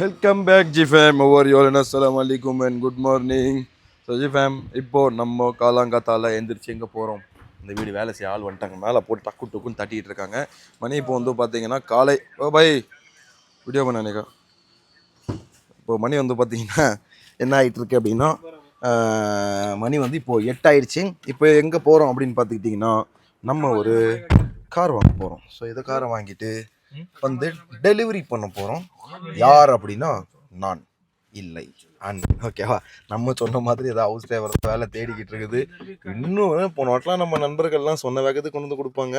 Welcome back G fame ஒவ்வொரு யோலன் அஸ்லாம் அலிகும் அண்ட் குட் மார்னிங் ஸோ ஜி ஃபேம் இப்போது நம்ம காலாங்காத்தால எந்திரிச்சு எங்கே போகிறோம் இந்த வீடு வேலை செய்ய ஆள் வந்துட்டாங்க. மேலே போட்டு டக்கு டக்குன்னு தட்டிட்டு இருக்காங்க. மணி இப்போ வந்து பார்த்தீங்கன்னா காலை ஓ பை வீடியோ பண்ண இப்போ மணி வந்து பார்த்தீங்கன்னா என்ன ஆகிட்டு இருக்கு அப்படின்னா மணி வந்து இப்போது எட்டாயிடுச்சு இப்போ எங்கே போகிறோம் அப்படின்னு பார்த்துக்கிட்டிங்கன்னா நம்ம ஒரு கார் வாங்க போகிறோம் ஸோ இதை காரை வாங்கிட்டு வந்து டெலிவரி பண்ண போகிறோம் யார் அப்படின்னா நான். இல்லை. அண்ட் ஓகேவா நம்ம சொன்ன மாதிரி ஏதாவது ஹவுஸ் டிரைவர் வேலை தேடிக்கிட்டு இருக்குது. இன்னும் போன வாட்டெலாம் நம்ம நண்பர்கள்லாம் சொன்ன வேகத்துக்கு கொண்டு வந்து கொடுப்பாங்க.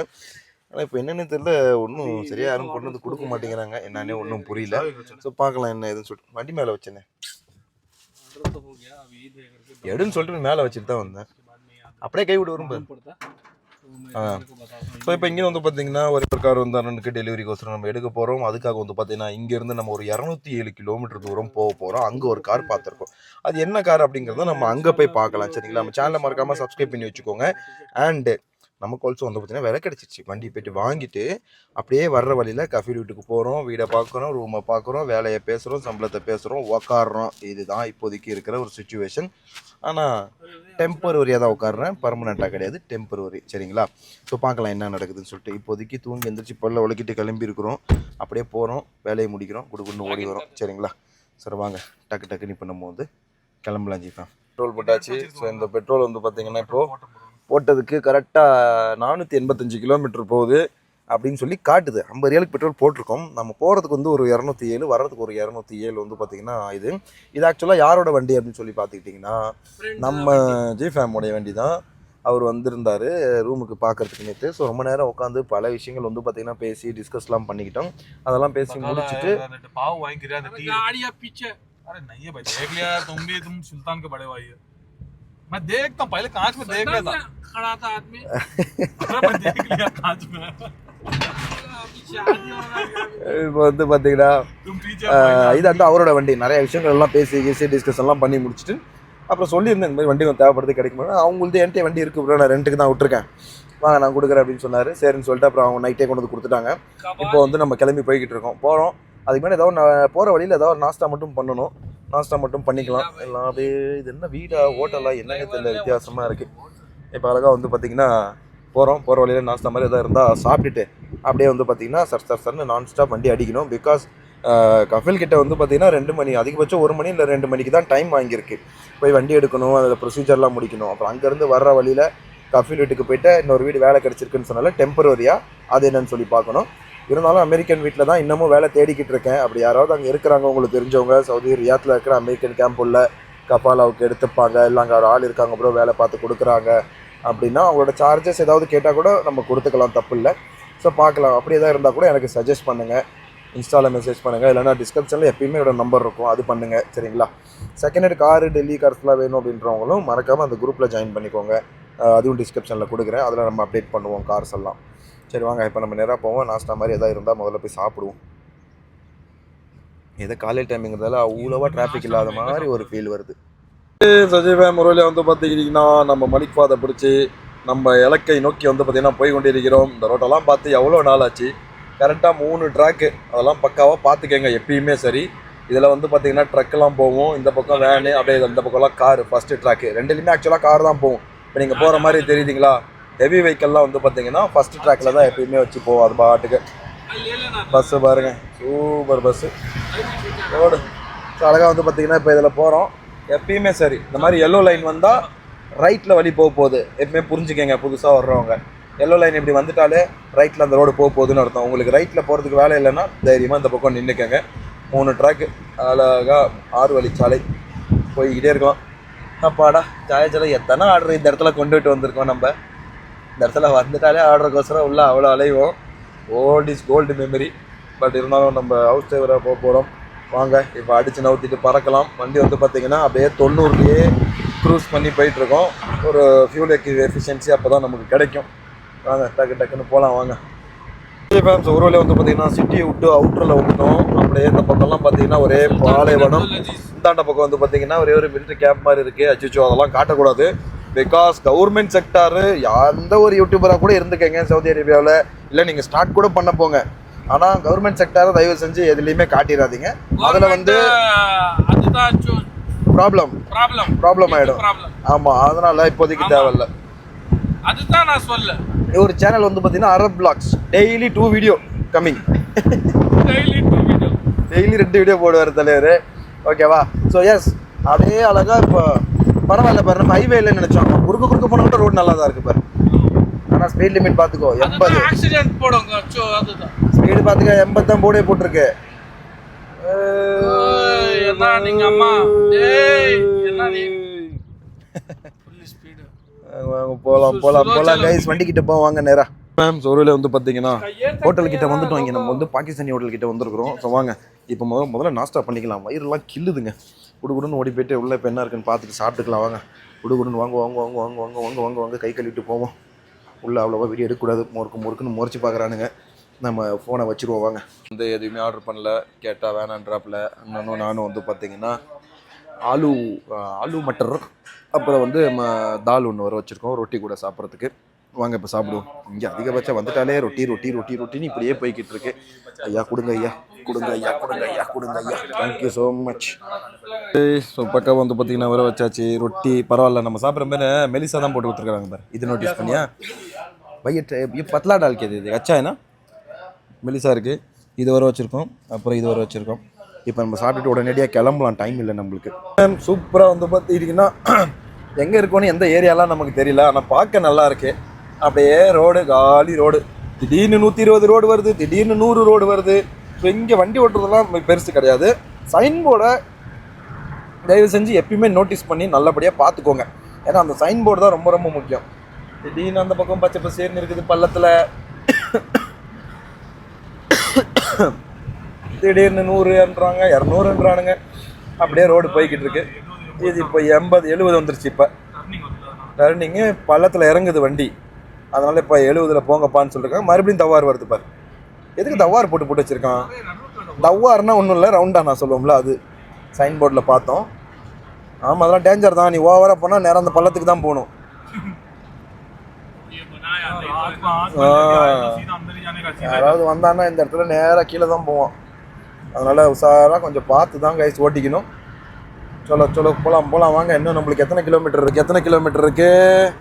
ஆனால் இப்போ என்னென்னு தெரியல. ஒன்றும் சரியா யாரும் கொண்டு வந்து கொடுக்க மாட்டேங்கிறாங்க. என்னன்னே ஒன்றும் புரியல. ஸோ பார்க்கலாம் என்ன ஏதுன்னு சொல்லிட்டு. வண்டி மேலே வச்சேனே. எடுன்னு சொல்லிட்டு மேலே வச்சுட்டு தான் வந்தேன். அப்படியே கை விட்டு வரும் ஸோ இப்போ இங்கே வந்து பார்த்தீங்கன்னா ஒரு ஒரு கார் வந்து அண்ணனுக்கு டெலிவரிக்கோசரம் நம்ம எடுக்க போகிறோம் அதுக்காக வந்து பார்த்தீங்கன்னா இங்கேருந்து நம்ம ஒரு இரநூத்தி ஏழு கிலோமீட்டர் தூரம் போக போகிறோம் அங்கே ஒரு கார் பார்த்துருக்கோம் அது என்ன கார் அப்படிங்கிறத நம்ம அங்கே போய் பார்க்கலாம். சரிங்களா? நம்ம சேனலை மறக்காமல் சப்ஸ்கிரைப் பண்ணி வச்சுக்கோங்க. அண்டு நமக்கு ஆல்சோ வந்து பார்த்தீங்கன்னா விலை கிடச்சிருச்சு. வண்டி போயிட்டு வாங்கிட்டு அப்படியே வர்ற வழியில் கஃபி வீட்டுக்கு போகிறோம் வீடை பார்க்குறோம் ரூமை பார்க்குறோம் வேலையை பேசுகிறோம் சம்பளத்தை பேசுகிறோம் உக்காடுறோம் இதுதான் இப்போதைக்கு இருக்கிற ஒரு சுச்சுவேஷன் ஆனால் டெம்பரவரியாக தான் உட்காடுறேன் பர்மனெண்ட்டாக கிடையாது. டெம்பரவரி சரிங்களா? ஸோ பார்க்கலாம் என்ன நடக்குதுன்னு சொல்லிட்டு. இப்போதைக்கு தூங்கி எந்திரிச்சு பல்ல உலக்கிட்டு கிளம்பி இருக்கிறோம். அப்படியே போகிறோம் வேலையை முடிக்கிறோம். குடுக்குன்னு ஓடி வரோம். சரிங்களா? சரி வாங்க. டக்கு டக்குன்னு இப்போ நம்ம வந்து கிளம்பலாம் ஜிஃபா பெட்ரோல் போட்டாச்சு. ஸோ இந்த பெட்ரோல் வந்து பார்த்தீங்கன்னா இப்போது போட்டதுக்கு கரெக்டாக நானூற்றி எண்பத்தஞ்சு கிலோமீட்டர் போகுது அப்படின்னு சொல்லி காட்டுது. ஐம்பது ஏழுக்கு பெட்ரோல் போட்டிருக்கோம். நம்ம போகிறதுக்கு வந்து ஒரு இரநூத்தி ஏழு வர்றதுக்கு ஒரு இரநூத்தி ஏழு வந்து பார்த்திங்கன்னா இது. இது ஆக்சுவலாக யாரோட வண்டி அப்படின்னு சொல்லி பார்த்துக்கிட்டிங்கன்னா நம்ம ஜி ஃபேமோடைய வண்டி தான் அவர் வந்திருந்தார் ரூமுக்கு பார்க்குறதுக்கு நேற்று ஸோ ரொம்ப நேரம் உட்காந்து பல விஷயங்கள் வந்து பார்த்திங்கன்னா பேசி டிஸ்கஸ்லாம் பண்ணிக்கிட்டோம். அதெல்லாம் பேசி முடிச்சுட்டு பாவு வாங்கிக்கிறேன் मैं देखता हूँ पहले कांच में देख लिया था खड़ा था आदमी अरे मैं देख लिया कांच में अभी शादी हो रहा है இப்போ வந்து பார்த்தீங்கன்னா तुम पीछे ஆஹ் இது வந்து அவரோட வண்டி நிறைய விஷயங்கள் எல்லாம் பேசி பேசி டிஸ்கஷன்லாம் பண்ணி முடிச்சுட்டு அப்புறம் சொல்லியிருந்தேன் இந்த மாதிரி வண்டி கொஞ்சம் தேவைப்படுது கிடைக்குமா அவங்களுக்கு என்கிட்ட வண்டி இருக்கு ப்ரோ நான் ரெண்டுக்கு தான் விட்டுருக்கேன் வாங்க நான் கொடுக்குறேன் அப்படின்னு சொன்னார் சரின்னு சொல்லிட்டு அப்புறம் அவங்க நைட்டே கொண்டு வந்து கொடுத்துட்டாங்க இப்போ வந்து நம்ம கிளம்பி போய்கிட்டு இருக்கோம் போகிறோம் அதுக்கு மேலே ஏதாவது நான் போகிற வழியில் ஏதாவது ஒரு நாஸ்டா மட்டும் பண்ணணும் நாஸ்டா மட்டும் பண்ணிக்கலாம். எல்லாம் அப்படியே இது என்ன வீடா ஹோட்டலா என்னன்னு தெரியல வித்தியாசமாக இருக்குது இப்போ அழகாக வந்து பார்த்திங்கன்னா போகிறோம் போகிற வழியில் நாஸ்டா மாதிரி எதாவது இருந்தால் சாப்பிட்டுட்டு அப்படியே வந்து பார்த்திங்கன்னா சர் சர் சர்னு நான்ஸ்டாப் வண்டி அடிக்கணும். பிகாஸ் கஃபில் கிட்ட வந்து பார்த்திங்கன்னா ரெண்டு மணி அதிகபட்சம் ஒரு மணி இல்லை ரெண்டு மணிக்கு தான் டைம் வாங்கியிருக்கு. போய் வண்டி எடுக்கணும் அதில் ப்ரொசீஜர்லாம் முடிக்கணும். அப்புறம் அங்கேருந்து வர்ற வழியில் கஃபில் வீட்டுக்கு போயிட்டு இன்னொரு வீடு வேலை கிடச்சிருக்குன்னு சொன்னால டெம்பரரியாக அது என்னன்னு சொல்லி பார்க்கணும். இருந்தாலும் அமெரிக்கன் வீட்டில் தான் இன்னமும் வேலை தேடிக்கிட்டு இருக்கேன். அப்படி யாராவது அங்கே இருக்கிறாங்க உங்களுக்கு தெரிஞ்சவங்க சவுதி ரியாத்தில் இருக்கிற அமெரிக்கன் கேம்ப் உள்ள கபாலாவுக்கு எடுத்துப்பாங்க. இல்லை அங்கே ஒரு ஆள் இருக்காங்க அப்புறம் வேலை பார்த்து கொடுக்குறாங்க. அப்படின்னா அவங்களோட சார்ஜஸ் ஏதாவது கேட்டால் கூட நம்ம கொடுத்துக்கலாம் தப்பு இல்லை. ஸோ பார்க்கலாம். அப்படி எதாவது இருந்தால் கூட எனக்கு சஜஸ்ட் பண்ணுங்கள் இன்ஸ்டாவில் மெசேஜ் பண்ணுங்கள் இல்லைனா டிஸ்கிரிப்ஷனில் எப்பயுமே என்னோட நம்பர் இருக்கும். அது பண்ணுங்கள் சரிங்களா? செகண்ட் ஹேண்ட் காரு டெல்லி கார்ஸ்லாம் வேணும் அப்படின்றவங்களும் மறக்காமல் அந்த குரூப்பில் ஜாயின் பண்ணிக்கோங்க. அதுவும் டிஸ்கிரிப்ஷனில் கொடுக்குறேன். அதில் நம்ம அப்டேட் பண்ணுவோம் கார்ஸ் எல்லாம். சரி வாங்க இப்போ நம்ம நேராக போவோம். நாஸ்டா மாதிரி எதாவது இருந்தால் முதல்ல போய் சாப்பிடுவோம். எதை காலையில் டைமிங்கிறதால அவ்வளோவா டிராஃபிக் இல்லாத மாதிரி ஒரு ஃபீல் வருது. சஜீவ முறையில் வந்து பார்த்துக்கிட்டிங்கன்னா நம்ம பாதை பிடிச்சி நம்ம இலக்கை நோக்கி வந்து பார்த்திங்கன்னா போய் கொண்டிருக்கிறோம். இந்த ரோட்டெல்லாம் பார்த்து எவ்வளோ நாள் ஆச்சு? கரெக்டாக மூணு ட்ராக்கு அதெல்லாம் பக்காவாக பார்த்துக்கங்க எப்பயுமே சரி. இதில் வந்து பார்த்தீங்கன்னா ட்ரக்கெல்லாம் போகும் இந்த பக்கம் வேனு அப்படியே இந்த பக்கம்லாம் கார் ஃபஸ்ட்டு ட்ராக்கு ரெண்டுலேயுமே ஆக்சுவலாக கார் தான் போகும் இப்போ நீங்கள் போகிற மாதிரி தெரியுதுங்களா? ஹெவி வெஹிக்கல்லாம் வந்து பார்த்தீங்கன்னா ஃபஸ்ட் ட்ராக்கில் தான் எப்பயுமே வச்சு போவோம். அது பாட்டுக்கு. பஸ்ஸு பாருங்க. சூப்பர் பஸ்ஸு ரோடு அழகாக வந்து பார்த்தீங்கன்னா இப்போ இதில் போகிறோம் எப்பயுமே சரி. இந்த மாதிரி எல்லோ லைன் வந்தால் ரைட்டில் வழி போக போகுது. எப்பயுமே புரிஞ்சுக்கங்க புதுசாக வர்றவங்க. எல்லோ லைன் இப்படி வந்துட்டாலே ரைட்டில் அந்த ரோடு போக போகுதுன்னு அர்த்தம். உங்களுக்கு ரைட்டில் போகிறதுக்கு வேலை இல்லைன்னா தைரியமாக இந்த பக்கம் நின்றுக்கங்க மூணு ட்ராக்கு அழகாக ஆறு வழிச்சாலை போய்கிட்டே இருக்கலாம். அப்பாடா ஜாயஜலை எத்தனை ஆர்டர் இந்த இடத்துல கொண்டுட்டு வந்திருக்கோம் நம்ம? இந்த இடத்துல வந்துட்டாலே ஆர்டருக்கோசரம் உள்ள அவ்வளோ அலைவோம். Old is gold memory but இருந்தாலும் நம்ம ஹவுஸ் டிரைவராக போக போகிறோம் வாங்க இப்போ அடித்து நவுத்திட்டு பறக்கலாம். வண்டி வந்து பார்த்தீங்கன்னா அப்படியே தொண்ணூறுலேயே க்ரூஸ் பண்ணி போயிட்டுருக்கோம். ஒரு ஃபியூல் எஃபிஷியன்சி அப்போ தான் நமக்கு கிடைக்கும். வாங்க டக்கு டக்குன்னு போகலாம் வாங்க. ஃபேம்ஸ் ஒரு வழியாக வந்து பார்த்தீங்கன்னா சிட்டியை விட்டு அவுட்டரில் விட்டோம் அப்படியே இந்த பக்கம்லாம் பார்த்தீங்கன்னா ஒரே பாலைவனம். இந்தாண்ட பக்கம் வந்து பார்த்தீங்கன்னா ஒரே ஒரு மிலிட்ரி கேம்ப் மாதிரி இருக்குது அச்சுச்சோ அதெல்லாம் காட்டக்கூடாது. பிகாஸ் கவர்மெண்ட் செக்டாரு எந்த ஒரு யூடியூபராக கூட இருந்துக்கங்க சவுதி அரேபியாவில் இல்லை நீங்கள் ஸ்டார்ட் கூட பண்ண போங்க. ஆனால் கவர்மெண்ட் செக்டாரை தயவு செஞ்சு எதுலேயுமே காட்டிடாதீங்க அதில் வந்து ப்ராப்ளம் ப்ராப்ளம் ப்ராப்ளம் ஆகிடும் ஆமாம் அதனால் இப்போதைக்கு தேவையில்ல. அதுதான் நான் சொல்ல ஒரு சேனல் வந்து பார்த்தீங்கன்னா Arab blogs daily two video coming daily two video daily ரெண்டு வீடியோ போடுவார் தலைவர். ஓகேவா ஸோ எஸ் அதே அழகா இப்போ பரவாயில்ல பாரு நம்ம ஹைவே இல்லைன்னு நினச்சோம். குறுக்க குறுக்க போன கூட ரோடு நல்லா தான் இருக்கு பாரு. ஆனால் ஸ்பீட் லிமிட் பார்த்துக்கோ எண்பது. ஆக்சிடென்ட் போடுங்க ஸ்பீடு பார்த்துக்க எண்பது தான் போர்டே போட்டிருக்கு. என்ன நீங்க அம்மா? ஏய் என்ன நீ? ஃபுல் ஸ்பீடு வாங்க போகலாம் போகலாம் போகலாம் கைஸ் வண்டி கிட்ட போவாங்க நேரா. மேம் சொருவில் வந்து பார்த்தீங்கன்னா ஹோட்டல் கிட்ட வந்துட்டோம் இங்கே நம்ம வந்து பாகிஸ்தானி ஹோட்டல் கிட்ட வந்திருக்கிறோம். ஸோ வாங்க இப்போ முதல்ல முதல்ல நாஸ்டா பண்ணிக்கலாம். வயிறுலாம் கில்லுதுங்க குடுகுடுன்னு ஓடி போயிட்டு உள்ளே இப்போ என்ன இருக்குன்னு பார்த்துட்டு சாப்பிட்டுக்கலாம் வாங்க. குடுகுடுன்னு வாங்க வாங்க வாங்க வாங்க வாங்க வாங்க வாங்க வாங்க கை கழுவிட்டு போவோம். உள்ளே அவ்வளோவா வீடியோ எடுக்கக்கூடாது. முறுக்கு முறுக்குன்னு முறைச்சி பார்க்குறானுங்க. நம்ம ஃபோனை வச்சுருவோம் வாங்க. வந்து எதுவுமே ஆர்டர் பண்ணல. கேட்டால் வேணான்றாப்பில். அண்ணனும் நானும் வந்து பார்த்தீங்கன்னா ஆலு ஆலு மட்டர். அப்புறம் வந்து நம்ம தால் ஒன்று வர வச்சுருக்கோம். ரொட்டி கூட சாப்பிட்றதுக்கு. வாங்க இப்போ சாப்பிடுவோம். இங்கே அதிகபட்சம் வந்துட்டாலே ரொட்டி ரொட்டி ரொட்டி ரொட்டின்னு இப்படியே போய்கிட்டு இருக்கு. ஐயா கொடுங்க ஐயா. கொடுங்க ஐயா கொடுங்க ஐயா கொடுங்க ஐயா. தேங்க்யூ ஸோ மச் ஸோ பக்கம் வந்து பார்த்தீங்கன்னா வர வச்சாச்சு. ரொட்டி பரவாயில்ல. நம்ம சாப்பிட்ற மாதிரி மெலிசா தான் போட்டு கொடுத்துருக்காங்க பாரு. இது நோட்டீஸ் பண்ணியா? பையட் பத்லா டால் கேது இது அச்சா என்ன? மெலிசா இருக்குது இது வர வச்சுருக்கோம். அப்புறம் இது வர வச்சுருக்கோம். இப்போ நம்ம சாப்பிட்டுட்டு உடனடியாக கிளம்பலாம். டைம் இல்லை நம்மளுக்கு. சூப்பராக வந்து பார்த்துக்கிட்டிங்கன்னா எங்கே இருக்கோன்னு எந்த ஏரியாலாம் நமக்கு தெரியல. ஆனால் பார்க்க நல்லா இருக்குது அப்படியே ரோடு காலி ரோடு. திடீர்னு நூற்றி இருபது ரோடு வருது திடீர்னு நூறு ரோடு வருது. ஸோ இங்கே வண்டி ஓட்டுறதுலாம் பெருசு கிடையாது. சைன் போர்டை தயவு செஞ்சு எப்பயுமே நோட்டீஸ் பண்ணி நல்லபடியாக பார்த்துக்கோங்க ஏன்னா அந்த சைன் போர்டு தான் ரொம்ப ரொம்ப முக்கியம். திடீர்னு அந்த பக்கம் பச்சை பசேர்னு இருக்குது பள்ளத்தில். திடீர்னு நூறுன்றாங்க இரநூறுன்றானுங்க அப்படியே ரோடு போய்கிட்டு இருக்கு. இது இப்போ எண்பது எழுபது வந்துருச்சு இப்போ. டர்னிங்கு பள்ளத்தில் இறங்குது வண்டி. அதனால் இப்போ எழுபதில் போங்கப்பான்னு சொல்லியிருக்காங்க மறுபடியும் தவார் வருது பாரு. எதுக்கு தவார் போட்டு போட்டு வச்சுருக்கான்? தவ்வார்னா ஒன்றும் இல்லை ரவுண்டாக நான் சொல்லுவோம்ல அது. சைன் போர்டில் பார்த்தோம். ஆமாம் அதெல்லாம் டேஞ்சர் தான். நீ ஓவராக போனால் நேரம் அந்த பள்ளத்துக்கு தான் போகணும். யாராவது வந்தான்னா இந்த இடத்துல நேராக கீழே தான் போவோம் அதனால் உஷாராக கொஞ்சம் பார்த்து தான் கைஸ் ஓட்டிக்கணும். சொல்ல சொல்ல போகலாம் போகலாம் வாங்க இன்னும் நம்மளுக்கு எத்தனை கிலோமீட்டர் இருக்குது எத்தனை கிலோமீட்டர் இருக்குது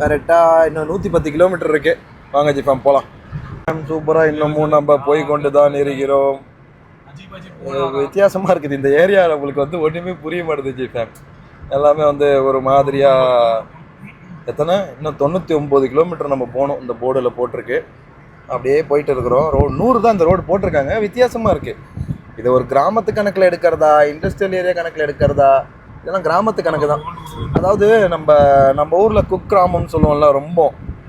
கரெக்டாக இன்னும் நூற்றி பத்து கிலோமீட்டர் இருக்குது வாங்க ஜிஃபாம் போகலாம் சூப்பராக இன்னமும் நம்ம போய் கொண்டு தான் இருக்கிறோம் வித்தியாசமாக இருக்குது. இந்த ஏரியாவில் நம்மளுக்கு வந்து ஒன்றுமே புரிய மாட்டேது ஜிஃபாம். எல்லாமே வந்து ஒரு மாதிரியாக எத்தனை? இன்னும் தொண்ணூற்றி ஒம்பது கிலோமீட்டர் நம்ம போகணும். இந்த போர்டில் போட்டிருக்கு. அப்படியே போயிட்டு இருக்கிறோம். ரோ நூறு தான் இந்த ரோடு போட்டிருக்காங்க. வித்தியாசமாக இருக்குது இதை ஒரு கிராமத்து கணக்கில் எடுக்கிறதா? இண்டஸ்ட்ரியல் ஏரியா கணக்கில் எடுக்கிறதா? இதெல்லாம் கிராமத்து கணக்கு தான். அதாவது நம்ம நம்ம ஊரில் குக் கிராமம்னு சொல்லுவோம்ல ரொம்ப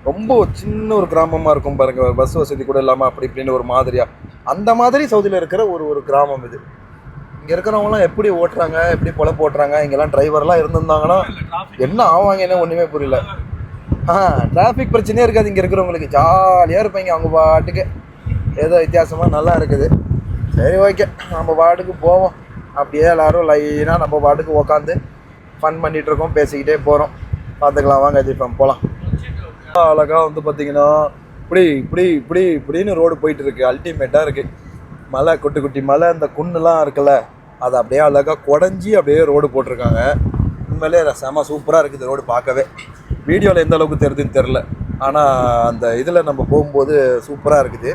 ரொம்ப சின்ன ஒரு கிராமமாக இருக்கும் பாருங்கள் பஸ் வசதி கூட இல்லாமல் அப்படி இப்படின்னு ஒரு மாதிரியாக அந்த மாதிரி சவுதியில் இருக்கிற ஒரு ஒரு கிராமம் இது. இங்கே இருக்கிறவங்களாம் எப்படி ஓட்டுறாங்க எப்படி பொல போட்டுறாங்க இங்கெல்லாம் டிரைவர்லாம் இருந்திருந்தாங்கன்னா என்ன ஆவாங்க என்ன ஒன்றுமே புரியல. ஆ டிராஃபிக் பிரச்சனையே இருக்காது இங்கே இருக்கிறவங்களுக்கு. ஜாலியாக இருப்பாங்க அவங்க பாட்டுக்கு. ஏதோ வித்தியாசமாக நல்லா இருக்குது. சரி ஓகே நம்ம பாட்டுக்கு போவோம். அப்படியே எல்லாரும் லைனாக நம்ம பாட்டுக்கு உக்காந்து ஃபன் பண்ணிகிட்டு இருக்கோம் பேசிக்கிட்டே போகிறோம் பார்த்துக்கலாம் வாங்க ஜிஃபம் போகலாம் அழகாக வந்து பார்த்திங்கன்னா இப்படி இப்படி இப்படி இப்படின்னு ரோடு போயிட்டு இருக்கு. அல்டிமேட்டாக இருக்குது மலை குட்டி குட்டி மலை இந்த குன்னுலாம் இருக்குல்ல அதை அப்படியே அழகாக குடஞ்சி அப்படியே ரோடு போட்டிருக்காங்க. உண்மையிலே செம சூப்பராக இருக்குது ரோடு பார்க்கவே. வீடியோவில் எந்த அளவுக்கு தெரியுதுன்னு தெரில ஆனால் அந்த இதில் நம்ம போகும்போது சூப்பராக இருக்குது.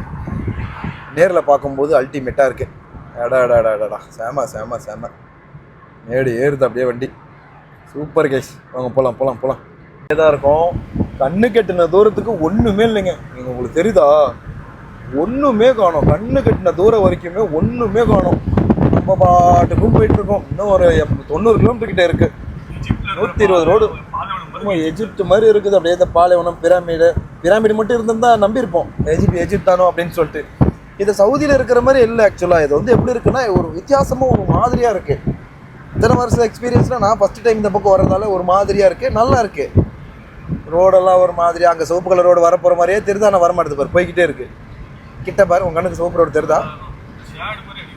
நேரில் பார்க்கும்போது அல்டிமேட்டாக இருக்குது அடாடாடாடா சேமா சேமா சேமா. ஏடு ஏறுது அப்படியே வண்டி. சூப்பர் கேஷ் வாங்க போகலாம் போகலாம் போகலாம் இதாக இருக்கும். கண்ணு கெட்டின தூரத்துக்கு ஒன்றுமே இல்லைங்க. நீங்கள் உங்களுக்கு தெரியுதா? ஒன்றுமே காணும். கண்ணு கட்டின தூரம் வரைக்குமே ஒன்றுமே காணும். நம்ம பாட்டுக்கும் போயிட்டுருக்கோம். இன்னும் ஒரு தொண்ணூறு கிலோமீட்டர் கிட்டே இருக்குது நூற்றி இருபது ரோடு. எஜிப்ட் மாதிரி இருக்குது. அப்படியே இந்த பாலைவனம் பிராமிடு. பிராமிடு மட்டும் இருந்திருந்தா நம்பியிருப்போம். எஜிப்ட் எஜிப்ட் தானோ அப்படின்னு சொல்லிட்டு. இது சவுதியில் இருக்கிற மாதிரி இல்லை ஆக்சுவலாக இது வந்து எப்படி இருக்குன்னா ஒரு வித்தியாசமாக ஒரு மாதிரியாக இருக்குது இத்தனை வருஷம் எக்ஸ்பீரியன்ஸ்னால் நான் ஃபஸ்ட்டு டைம் இந்த பக்கம் வரதால ஒரு மாதிரியாக இருக்குது நல்லா இருக்குது ரோடெல்லாம் ஒரு மாதிரி அங்கே சிவப்பு கலர் ரோடு வரப்போகிற மாதிரியே தெரியுது ஆனால் வரமாட்டது பாரு போய்கிட்டே இருக்குது கிட்ட பாரு உங்கள் கண்ணுக்கு சிவப்பு ரோடு தெரியுதா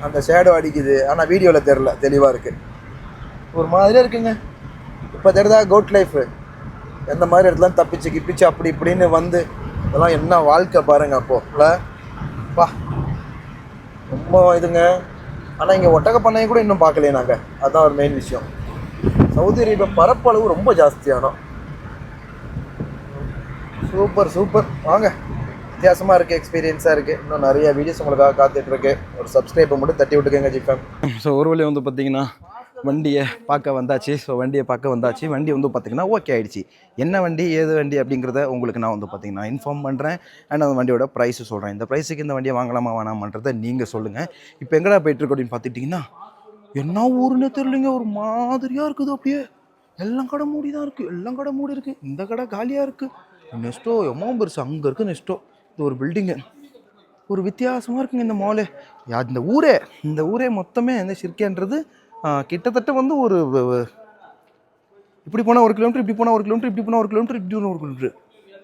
அந்த ஷேடோ அடிக்குது. ஆனால் வீடியோவில் தெரில தெளிவாக இருக்குது ஒரு மாதிரியாக இருக்குங்க. இப்போ தெரிதா கோட் லைஃபு எந்த மாதிரி இடத்துல தப்பிச்சு கிப்பிச்சு அப்படி இப்படின்னு வந்து இதெல்லாம் என்ன வாழ்க்கை பாருங்க அப்போ இல்லை? வா. ரொம்ப இதுங்க. ஆனால் இங்கே ஒட்டக பண்ணையை கூட இன்னும் பார்க்கலையே நாங்கள் அதுதான் ஒரு மெயின் விஷயம். சவுதி அரேபியா பரப்பளவு ரொம்ப ஜாஸ்தியானோம் சூப்பர் சூப்பர். வாங்க. வித்தியாசமாக இருக்குது எக்ஸ்பீரியன்ஸாக இருக்குது இன்னும் நிறைய வீடியோஸ் உங்களுக்காக காத்துட்ருக்கு ஒரு சப்ஸ்கிரைப்பை மட்டும் தட்டி விட்டுக்கோங்க ஜிஃபேம் ஸோ ஒரு வழி வந்து பார்த்தீங்கன்னா வண்டியை பார்க்க வந்தாச்சு. ஸோ வண்டியை பார்க்க வந்தாச்சு. வண்டி வந்து பார்த்தீங்கன்னா ஓகே ஆகிடுச்சு என்ன வண்டி ஏது வண்டி அப்படிங்கிறத உங்களுக்கு நான் வந்து பார்த்தீங்கன்னா இன்ஃபார்ம் பண்ணுறேன் அண்ட் அந்த வண்டியோட ப்ரைஸ் சொல்கிறேன் இந்த ப்ரைஸுக்கு இந்த வண்டியை வாங்கலாமா வேணாமான்றதை நீங்கள் சொல்லுங்கள் இப்போ எங்கடா போயிட்டுருக்கு அப்படின்னு பார்த்துட்டிங்கன்னா என்ன ஊருன்னே தெரியலைங்க. ஒரு மாதிரியாக இருக்குது அப்படியே. எல்லாம் கடை மூடி தான் இருக்குது எல்லாம் கடை மூடி இருக்குது இந்த கடை காலியாக இருக்குது நெஸ்ட்டோ எம்மாவும் பெருசு அங்கே இருக்குது நெஸ்ட்டோ இது ஒரு பில்டிங்கு ஒரு வித்தியாசமாக இருக்குங்க இந்த மாலு யா- இந்த ஊரே இந்த ஊரே மொத்தமே இந்த சிற்கேன்றது கிட்டத்தட்ட வந்து ஒரு இப்படி போனால் ஒரு கிலோமீட்டர் இப்படி போனால் ஒரு கிலோமீட்டர் இப்படி போனால் ஒரு கிலோமீட்டர் இப்படி போனால் ஒரு கிலோமீட்டர்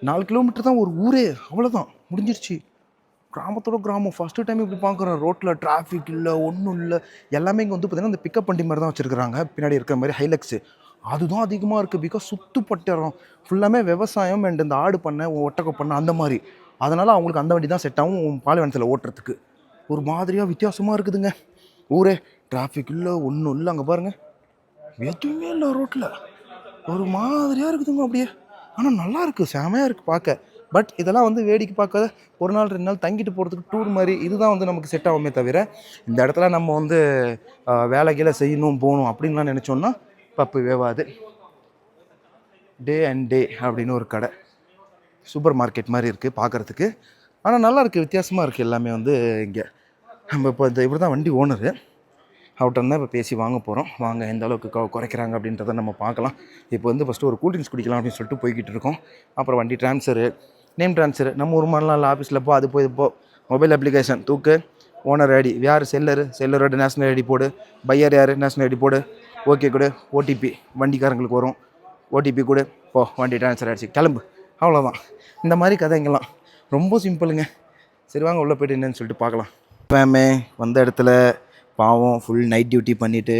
நாலு கிலோமீட்டர் தான் ஒரு ஊரே அவ்வளோதான் முடிஞ்சிருச்சு. கிராமத்தோட கிராமம். ஃபஸ்ட்டு டைம் இப்படி பார்க்குறோம் ரோட்டில் டிராஃபிக் இல்லை ஒன்றும் இல்லை. எல்லாமே இங்கே வந்து பார்த்திங்கன்னா இந்த பிக்கப் வண்டி மாதிரி தான் வச்சுருக்காங்க பின்னாடி இருக்கிற மாதிரி ஹைலக்ஸு அதுதான் அதிகமாக இருக்குது பிகாஸ் சுத்துப்பட்டறம் ஃபுல்லாமே விவசாயம் அண்ட் இந்த ஆடு பண்ண ஒட்டக்கை பண்ண அந்த மாதிரி. அதனால் அவங்களுக்கு அந்த வண்டி தான் செட் ஆகும். பாலைவனத்தில் ஓட்டுறதுக்கு. ஒரு மாதிரியாக வித்தியாசமாக இருக்குதுங்க. ஊரே. டிராஃபிக் இல்லை ஒன்றும் இல்லை அங்கே பாருங்கள் எதுவுமே இல்லை ரோட்டில் ஒரு மாதிரியாக இருக்குதுங்க அப்படியே. ஆனால் நல்லா இருக்குது செமையாக இருக்குது பார்க்க. பட் இதெல்லாம் வந்து வேடிக்கை பார்க்காத ஒரு நாள் ரெண்டு நாள் தங்கிட்டு போகிறதுக்கு டூர் மாதிரி இதுதான் வந்து நமக்கு செட் ஆகுமே தவிர இந்த இடத்துல நம்ம வந்து ஆஹ், வேலை கீழே செய்யணும் போகணும் அப்படின்லாம் நினச்சோன்னா பப்பு வேவாது. டே அண்ட் டே அப்படின்னு ஒரு கடை. சூப்பர் மார்க்கெட் மாதிரி இருக்குது பார்க்குறதுக்கு. ஆனால் நல்லா இருக்குது வித்தியாசமாக இருக்குது எல்லாமே வந்து இங்கே. நம்ம இப்போ இந்த இவர் தான் வண்டி ஓனரு அவர்கிட்ட தான் இப்போ பேசி வாங்க போகிறோம் வாங்க எந்த அளவுக்கு குறைக்கிறாங்க அப்படின்றத நம்ம பார்க்கலாம். இப்போ வந்து ஃபஸ்ட்டு ஒரு கூல் ட்ரிங்க்ஸ் குடிக்கலாம் அப்படின்னு சொல்லிட்டு போய்கிட்டு இருக்கோம். அப்புறம் வண்டி ட்ரான்ஸ்ஃபரு நேம் ட்ரான்ஸ்ஃபர் நம்ம ஒரு மாதிரிலாம் இல்லை ஆஃபீஸில் போ அது போய் போ. மொபைல் அப்ளிகேஷன் தூக்கு. ஓனர் ஐடி யார்? செல்லரு. செல்லரோட நேஷனல் ஐடி போடு. பையர் யார்? நேஷனல் ஐடி போடு. ஓகே கொடு. ஓடிபி வண்டிக்காரங்களுக்கு வரும். ஓடிபி கொடு. போ வண்டி ட்ரான்ஸ்ஃபர் ஆகிடுச்சு கிளம்பு. அவ்வளோதான் இந்த மாதிரி கதைங்கெல்லாம் ரொம்ப சிம்பிளுங்க சரி வாங்க உள்ளே போய்ட்டு என்னன்னு சொல்லிட்டு பார்க்கலாம். மேமே வந்த இடத்துல பாவம் ஃபுல் நைட் டியூட்டி பண்ணிவிட்டு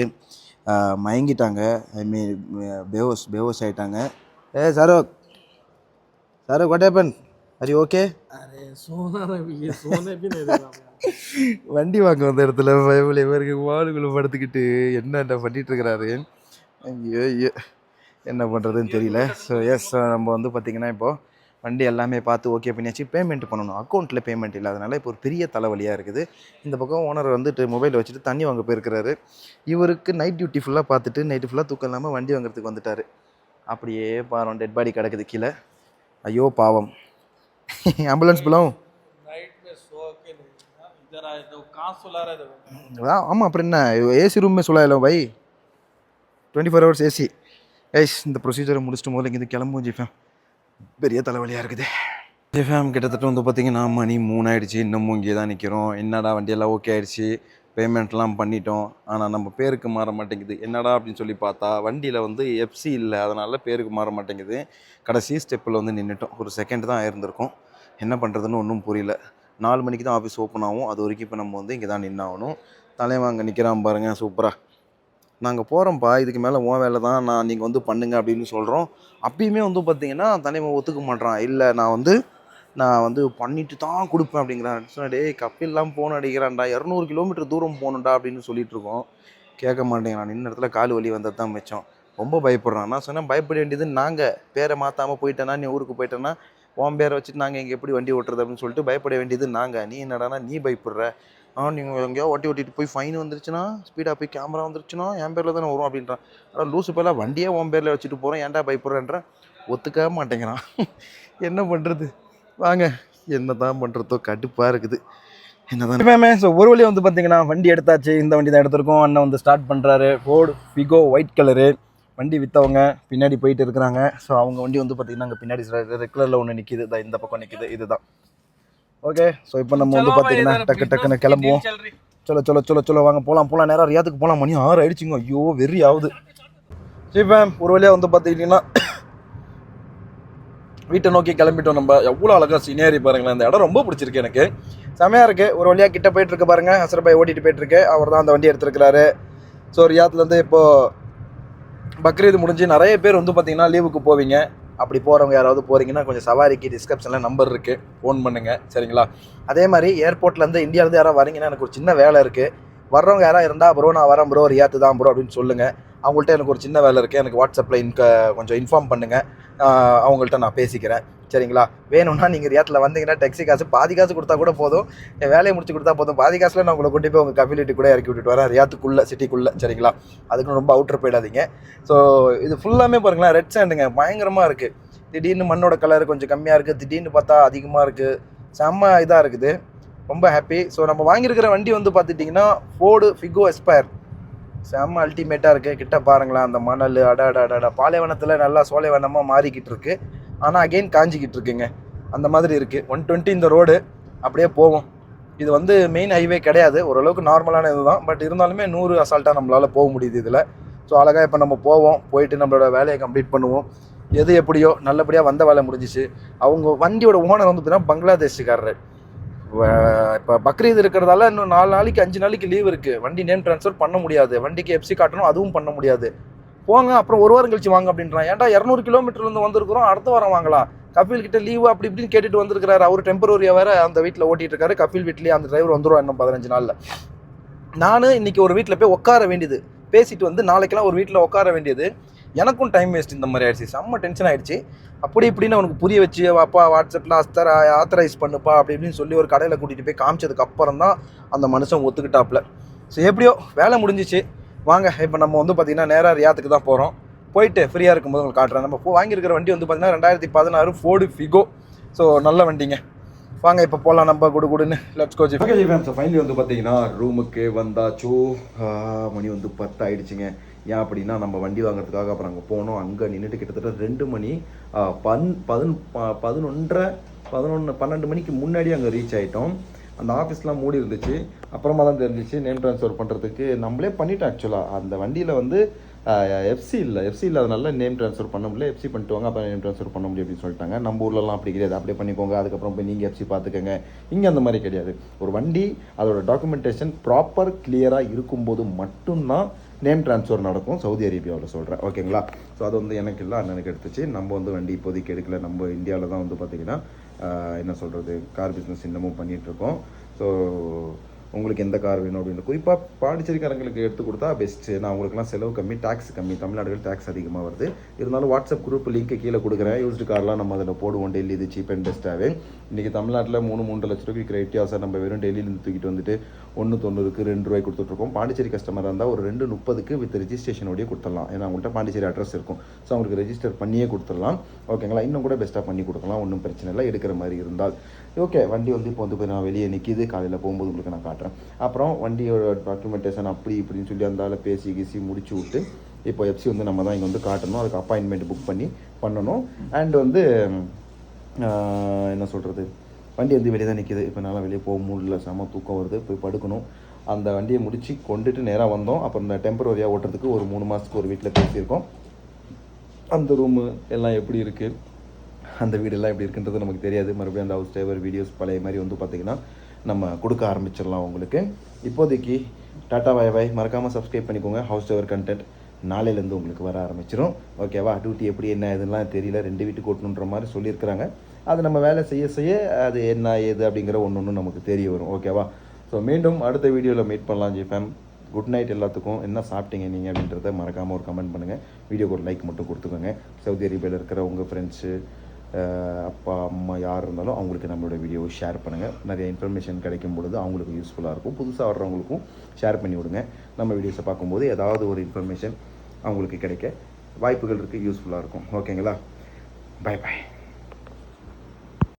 மயங்கிட்டாங்க. ஐ மீன் பேவோஸ் பேவோஸ் ஆகிட்டாங்க ஏ சரோக். சரோக் வாட் ஹேப்பன் அரி ஓகே வண்டி வாங்க வந்த இடத்துல பயமில் இவருக்கு வாளுக்குள்ளே படுத்துக்கிட்டு என்ன என்ன பண்ணிட்டு இருக்கிறாரு? ஐயோ என்ன பண்ணுறதுன்னு தெரியல. ஸோ எஸ் நம்ம வந்து பார்த்திங்கன்னா இப்போது வண்டி எல்லாமே பார்த்து ஓகே பண்ணியாச்சு. பேமெண்ட் பண்ணணும். அக்கௌண்ட்டில் பேமெண்ட் இல்லாதனால இப்போ ஒரு பெரிய தலைவலியாக இருக்குது. இந்த பக்கம் ஓனர் வந்துட்டு மொபைல் வச்சுட்டு தண்ணி வாங்க போயிருக்கிறாரு. இவருக்கு நைட் டியூட்டி ஃபுல்லாக பார்த்துட்டு நைட்டு ஃபுல்லாக தூக்கம் இல்லாமல் வண்டி வாங்குறதுக்கு வந்துட்டார். அப்படியே பாரம் டெட் பாடி கிடக்குது கீழே. ஐயோ பாவம். ஆம்புலன்ஸ் பிளவும் ஆமாம் அப்புறம் என்ன? ஏசி ரூமே சொல்லாயில்ல by twenty four hours AC is இந்த ப்ரொசீஜரை முடிச்சுட்டு முதல்ல இங்கேருந்து கிளம்புவோம் ஜிப்பேன் பெரிய தலைவலியாக இருக்குது. ஜெஃபேம் கிட்டத்தட்ட வந்து பார்த்தீங்கன்னா மணி மூணாயிடுச்சு. இன்னமும் இங்கே தான் நிற்கிறோம் என்னடா வண்டியெல்லாம் ஓகே ஆயிடுச்சு. பேமெண்ட்லாம் பண்ணிட்டோம். ஆனால் நம்ம பேருக்கு மாற மாட்டேங்குது. என்னடா அப்படின்னு சொல்லி பார்த்தா வண்டியில் வந்து எஃப்சி இல்லை. அதனால் பேருக்கு மாற மாட்டேங்குது. கடைசி ஸ்டெப்பில் வந்து நின்றுட்டோம் ஒரு செகண்ட் தான் ஆயிருந்திருக்கும். என்ன பண்ணுறதுன்னு ஒன்றும் புரியல. நாலு மணிக்கு தான் ஆஃபீஸ் ஓப்பன் ஆகும். அது வரைக்கும் இப்போ நம்ம வந்து இங்கே தான் நின்னாகணும். தலைவன் அங்கே நிற்கிறான் பாருங்கள் சூப்பராக நாங்கள் போகிறோம்ப்பா இதுக்கு மேலே உன் வேலை தான் நான் நீங்கள் வந்து பண்ணுங்க அப்படின்னு சொல்கிறோம் அப்பயுமே வந்து பார்த்தீங்கன்னா தலைமை ஒத்துக்க மாட்றான். இல்லை நான் வந்து நான் வந்து பண்ணிட்டு தான் கொடுப்பேன் அப்படிங்கிறான். சொன்னா, டேய் கப்பெல்லாம் போன் அடிக்கிறான்டா. இரநூறு கிலோமீட்டர் தூரம் போகணும்டா அப்படின்னு சொல்லிட்டு இருக்கோம். கேட்க மாட்டேங்கிறான் நின்ன இடத்துல கால் வலி வந்தது தான் மிச்சம். ரொம்ப பயப்படுறான். நான் சொன்னேன் பயப்பட வேண்டியது நாங்கள் பேரை மாற்றாமல் போயிட்டேன்னா நீ ஊருக்கு போயிட்டேன்னா உன் பேரை வச்சுட்டு நாங்கள் இங்கே எப்படி வண்டி ஓட்டுறது? அப்படின்னு சொல்லிட்டு பயப்பட வேண்டியது நாங்கள் நீ என்னடானா நீ பயப்படுற. ஆ நீங்கள் எங்கேயோ ஓட்டி ஓட்டிட்டு போய் ஃபைன் வந்துருச்சுன்னா ஸ்பீடாக போய் கேமரா வந்துருச்சுன்னா என் பேரில் தானே வரும் அப்படின்றான். ஆனால் லூசு பேரில் வண்டியே உன் பேரில் வச்சுட்டு போகிறேன் ஏன்டா பயப்படுறேன்ற? ஒத்துக்க மாட்டேங்கிறான். என்ன பண்ணுறது வாங்க. என்ன தான் பண்ணுறதோ கடுப்பாக இருக்குது. என்னதான் ஸோ ஒரு வழி வந்து பார்த்தீங்கன்னா வண்டி எடுத்தாச்சு. இந்த வண்டி தான் எடுத்திருக்கோம். அண்ணன் வந்து ஸ்டார்ட் பண்ணுறாரு ஃபோர்டு ஃபிகோ ஒயிட் கலரு வண்டி விற்றவங்க பின்னாடி போயிட்டு இருக்கிறாங்க. ஸோ அவங்க வண்டி வந்து பார்த்தீங்கன்னா அங்கே பின்னாடி ரெகுலரில் ஒன்று நிற்கிது இந்த பக்கம் நிற்கிது இதுதான். ஓகே ஸோ இப்போ நம்ம வந்து பார்த்தீங்கன்னா டக்கு டக்குன்னு கிளம்புவோம். சொல்ல சொல்ல சொல்ல சொல்ல வாங்க போகலாம் போகலாம் நேரம் ரியாத்துக்கு போகலாம் மணி ஆறு ஆயிடுச்சுங்க. ஐயோ வெறி ஆகுது சரி மேம் ஒரு வழியாக வந்து பார்த்துக்கிட்டிங்கன்னா வீட்டை நோக்கி கிளம்பிட்டோம் நம்ம. எவ்வளோ அழகாக சீனேரி பாருங்களேன். அந்த இடம் ரொம்ப பிடிச்சிருக்கு எனக்கு. செமையாக இருக்குது ஒரு வழியாக கிட்ட போயிட்டுருக்கு பாருங்கள் ஹசரபாய் ஓட்டிகிட்டு போயிட்டுருக்கு அவர் தான் அந்த வண்டி எடுத்துருக்கிறாரு. ஸோ ரியாத்துலேருந்து இப்போது பக்ரீத் முடிஞ்சு நிறைய பேர் வந்து பார்த்திங்கன்னா லீவுக்கு போவீங்க. அப்படி போகிறவங்க யாராவது போகிறீங்கன்னா கொஞ்சம் சவாரிக்கு டிஸ்கிரிப்ஷனில் நம்பர் இருக்குது ஃபோன் பண்ணுங்கள் சரிங்களா? அதே மாதிரி ஏர்போர்ட்லேருந்து இந்தியாவிலேருந்து யாராவது வரீங்கன்னா எனக்கு ஒரு சின்ன வேலை இருக்குது வர்றவங்க யாராவது இருந்தால் ப்ரோ நான் வரேன் ப்ரோ ரியாத்து தான் ப்ரோ அப்படின்னு சொல்லுங்கள் அவங்கள்ட்ட எனக்கு ஒரு சின்ன வேலை இருக்குது எனக்கு வாட்ஸ்அப்பில் இன்க கொஞ்சம் இன்ஃபார்ம் பண்ணுங்கள் அவங்கள்ட்ட நான் பேசிக்கிறேன். சரிங்களா? வேணும்னா நீங்கள் ரியாத்தில் வந்தீங்கன்னா டெக்ஸி காசு பாதி காசு கொடுத்தா கூட போதும். என் வேலையை முடிச்சு கொடுத்தா போதும். பாதி காசில் நான் உங்களை கொண்டு போய் உங்கள் கம்யூனிட்டி கூட இறக்கி விட்டுட்டு வரேன். ரியாத்துக்குள்ளே சிட்டிக்குள்ளே சரிங்களா? அதுக்கு ரொம்ப அவுட்ரு போயிடாதீங்க. ஸோ இது ஃபுல்லாமே பாருங்களேன். ரெட் சாண்டுங்க பயங்கரமாக இருக்குது திடீர்னு மண்ணோட கலர் கொஞ்சம் கம்மியாக இருக்குது திடீர்னு பார்த்தா அதிகமாக இருக்குது செம்ம இதாக இருக்குது. ரொம்ப ஹாப்பி ஸோ நம்ம வாங்கியிருக்கிற வண்டி வந்து பார்த்துட்டிங்கன்னா ஃபோர்டு ஃபிகோ எஸ்பயர் செம்ம அல்டிமேட்டாக இருக்குது கிட்ட பாருங்களேன். அந்த மணல் அட அட அட, பாலைவனத்தில் நல்லா சோலைவனமாக மாறிக்கிட்டு இருக்குது ஆனால் அகெயின் காஞ்சிக்கிட்டு இருக்குங்க. அந்த மாதிரி இருக்குது ஒன் டுவெண்ட்டி இந்த ரோடு அப்படியே போவோம் இது வந்து மெயின் ஹைவே கிடையாது. ஓரளவுக்கு நார்மலான இதுதான். பட் இருந்தாலுமே நூறு அசால்ட்டாக நம்மளால் போக முடியுது இதில். ஸோ அழகாக இப்போ நம்ம போவோம். போயிட்டு நம்மளோட வேலையை கம்ப்ளீட் பண்ணுவோம். எது எப்படியோ நல்லபடியாக வந்த வேலை முடிஞ்சிச்சு. அவங்க வண்டியோட ஓனர் வந்து பார்த்தீங்கன்னா பங்களாதேஷுக்காரர் இப்போ பக்ரீத் இருக்கிறதால இன்னும் நாலு நாளைக்கு அஞ்சு நாளைக்கு லீவ் இருக்குது வண்டி நேம் ட்ரான்ஸ்ஃபர் பண்ண முடியாது. வண்டிக்கு எஃப்சி காட்டணும் அதுவும் பண்ண முடியாது. போங்க அப்புறம் ஒரு வாரம் கழிச்சு வாங்க அப்படின்றான். ஏன்டா இரநூறு கிலோமீட்டர்லேருந்து வந்திருக்கிறோம் அடுத்த வாரம் வாங்கலாம் கபில் கிட்ட லீவு அப்படி இப்படின்னு கேட்டுட்டு வந்திருக்கிறாரு. அவர் டெம்பரரியாக வேற அந்த வீட்டில் ஓட்டிட்டு இருக்காரு. கபில் வீட்லேயே அந்த டிரைவர் வந்துடும் இன்னும் பதினஞ்சு நாளில். நான் இன்னைக்கு ஒரு வீட்டில் போய் உட்கார வேண்டியது. பேசிட்டு வந்து நாளைக்கெல்லாம் ஒரு வீட்டில் உட்கார வேண்டியது. எனக்கும் டைம் வேஸ்ட் இந்த மாதிரி ஆயிடுச்சு. செம்ம டென்ஷன் ஆயிடுச்சு. அப்படி இப்படின்னு அவனுக்கு புரிய வச்சு அப்பா வாட்ஸ்அப்பில் அஸ்தர ஆத்தரைஸ் பண்ணுப்பா அப்படி இப்படின்னு சொல்லி ஒரு கடையில் கூட்டிகிட்டு போய் காமிச்சதுக்கு அப்புறம் தான் அந்த மனுஷன் ஒத்துக்கிட்டாப்புல. ஸோ எப்படியோ வேலை முடிஞ்சிச்சு. வாங்க இப்போ நம்ம வந்து பார்த்திங்கன்னா நேராக ரியாத்துக்கு தான் போகிறோம் போயிட்டு ஃப்ரீயாக இருக்கும்போது உங்களுக்கு காட்டுறேன். நம்ம வாங்கியிருக்கிற வண்டி வந்து பார்த்திங்கன்னா ரெண்டாயிரத்தி பதினாறு ஃபோர்டு ஃபிகோ ஸோ நல்ல வண்டிங்க. வாங்க இப்போ போகலாம் நம்ம குடு குடுன்னு. Let's Kochi okay ji fams finally வந்து பார்த்தீங்கன்னா ரூமுக்கு வந்தாச்சோ. மணி வந்து பத்து ஆயிடுச்சுங்க ஏன் அப்படின்னா நம்ம வண்டி வாங்குறதுக்காக அப்புறம் அங்கே போனோம். அங்கே நின்றுட்டு கிட்டத்தட்ட ரெண்டு மணி பன் பதின் ப- பதினொன்றரை பதினொன்று பன்னெண்டு மணிக்கு முன்னாடி அங்கே ரீச் ஆகிட்டோம் அந்த ஆஃபீஸ்லாம் மூடி இருந்துச்சு அப்புறமா தான் தெரிஞ்சிச்சு நேம் ட்ரான்ஸ்ஃபர் பண்ணுறதுக்கு நம்மளே பண்ணிட்டோம் ஆக்சுவலாக அந்த வண்டியில் வந்து எஃப்சி இல்லை. எஃப்சி இல்லாதனால நேம் ட்ரான்ஸ்ஃபர் பண்ண முடியல. எஃப்சி பண்ணிட்டு வாங்க அப்புறம் நேம் ட்ரான்ஸ்ஃபர் பண்ண முடியும் அப்படின்னு சொல்லிட்டாங்க. நம்ம ஊர்லலாம் அப்படி கிடையாது. அப்படியே பண்ணிக்கோங்க. அதுக்கப்புறம் போய் நீங்கள் எஃப்சி பார்த்துக்கோங்க. இங்கே அந்த மாதிரி கிடையாது. ஒரு வண்டி அதோட டாக்குமெண்டேஷன் ப்ராப்பர் கிளியராக இருக்கும்போது மட்டும்தான் நேம் ட்ரான்ஸ்ஃபர் நடக்கும் சவுதி அரேபியாவில் சொல்கிறேன் ஓகேங்களா ஸோ அது வந்து எனக்கு இல்லை அண்ணனுக்கு எடுத்துச்சு. நம்ம வந்து வண்டி இப்போதைக்கு எடுக்கல. நம்ம இந்தியாவில் தான் வந்து பார்த்திங்கன்னா என்ன சொல்கிறது கார் பிஸ்னஸ் இன்னமும் பண்ணிகிட்ருக்கோம் ஸோ உங்களுக்கு எந்த கார் வேணும் அப்படின்னு. குறிப்பாக பாண்டிச்சேரிக்காரங்களுக்கு எடுத்து கொடுத்தா பெஸ்ட்டு நான் உங்களுக்குலாம் செலவு கம்மி டேக்ஸ் கம்மி. தமிழ்நாடுகள் டேக்ஸ் அதிகமாக வருது. இருந்தாலும் வாட்ஸ்அப் குரூப் லிங்க் கீழே கொடுக்குறேன். யூஸ்டு கார்லாம் நம்ம அதில் போடுவோம் டெல்லி இது சீப் அண்ட் பெஸ்ட்டாகவே இன்றைக்கி தமிழ்நாட்டில் மூணு மூன்று லட்ச ரூபாய்க்கு விற்கிற எட்டியாசை நம்ம வெறும் டெல்லியிலேருந்து தூக்கிட்டு வந்துட்டு ஒன்று தொண்ணூறுக்கு ரெண்டு ரூபாய் கொடுத்துட்ருக்கோம் பாண்டிச்சேரி கஸ்டமராக இருந்தால் ஒரு ரெண்டு முப்பதுக்கு வித் ரெஜிஸ்ட்ரேஷனோடய கொடுத்துடலாம். ஏன்னா அவங்கள்ட்ட பாண்டிச்சேரி அட்ரஸ் இருக்கும். ஸோ அவங்களுக்கு ரெஜிஸ்டர் பண்ணியே கொடுத்துடலாம். ஓகேங்களா இன்னும் கூட பெஸ்ட்டாக பண்ணி கொடுக்கலாம். ஒன்றும் பிரச்சனை இல்லை. எடுக்கிற மாதிரி இருந்தால். ஓகே வண்டி வந்து இப்போ வந்து போய் நான் வெளியே நிற்கிது காலையில் போகும்போது உங்களுக்கு நான் காட்டுறேன். அப்புறம் வண்டியோட டாக்குமெண்டேஷன் அப்படி இப்படின்னு சொல்லி அந்த பேசி கீசி முடிச்சு விட்டு இப்போ எஃப்சி வந்து நம்ம தான் இங்கே வந்து காட்டணும். அதுக்கு அப்பாயின்மெண்ட் புக் பண்ணி பண்ணணும். அண்ட் வந்து என்ன சொல்கிறது வண்டி வந்து வெளியே தான் நிற்கிது இப்போ நல்லா வெளியே போக முடியல. செம தூக்கம் வருது. போய் படுக்கணும். அந்த வண்டியை முடித்து கொண்டுட்டு நேராக வந்தோம். அப்புறம் இந்த டெம்பரரியாக ஓட்டுறதுக்கு ஒரு மூணு மாதத்துக்கு ஒரு வீட்டில் பேசியிருக்கோம். அந்த ரூமு எல்லாம் எப்படி இருக்குது அந்த வீடெல்லாம் எப்படி இருக்குன்றது நமக்கு தெரியாது. மறுபடியும் அந்த ஹவுஸ் டேவர் வீடியோஸ் பழைய மாதிரி வந்து பார்த்திங்கன்னா நம்ம கொடுக்க ஆரம்பிச்சிடலாம் உங்களுக்கு. இப்போதைக்கு டாட்டா பாய் பாய். மறக்காமல் சப்ஸ்கிரைப் பண்ணிக்கோங்க. ஹவுஸ் டேவர் கண்டென்ட் நாளையிலேருந்து உங்களுக்கு வர ஆரம்பிச்சிடும் ஓகேவா டியூட்டி எப்படி என்ன இதெல்லாம் தெரியல. ரெண்டு வீட்டுக்கு ஓட்டணுன்ற மாதிரி சொல்லியிருக்கிறாங்க. அது நம்ம வேலை செய்ய செய்ய அது என்ன ஏது அப்படிங்கிற ஒன்று ஒன்று நமக்கு தெரிய வரும். ஓகேவா ஸோ மீண்டும் அடுத்த வீடியோவில் மீட் பண்ணலாம் ஜி ஃபேம் குட் நைட் எல்லாத்துக்கும். என்ன சாப்பிட்டீங்க நீங்கள் அப்படின்றத மறக்காமல் ஒரு கமெண்ட் பண்ணுங்கள் வீடியோக்கு ஒரு லைக் மட்டும் கொடுத்துக்கோங்க. சவுதி அரேபியாவில் இருக்கிற உங்கள் ஃப்ரெண்ட்ஸு அப்பா அம்மா யார் இருந்தாலும் அவங்களுக்கு நம்மளோட வீடியோவை ஷேர் பண்ணுங்கள் நிறைய இன்ஃபர்மேஷன் கிடைக்கும் பொழுது அவங்களுக்கு யூஸ்ஃபுல்லாக இருக்கும். புதுசாக வர்றவங்களுக்கும் ஷேர் பண்ணி விடுங்க. நம்ம வீடியோஸை பார்க்கும்போது ஏதாவது ஒரு இன்ஃபர்மேஷன் அவங்களுக்கு கிடைக்க வாய்ப்புகள் இருக்குது யூஸ்ஃபுல்லாக இருக்கும். ஓகேங்களா பை பாய்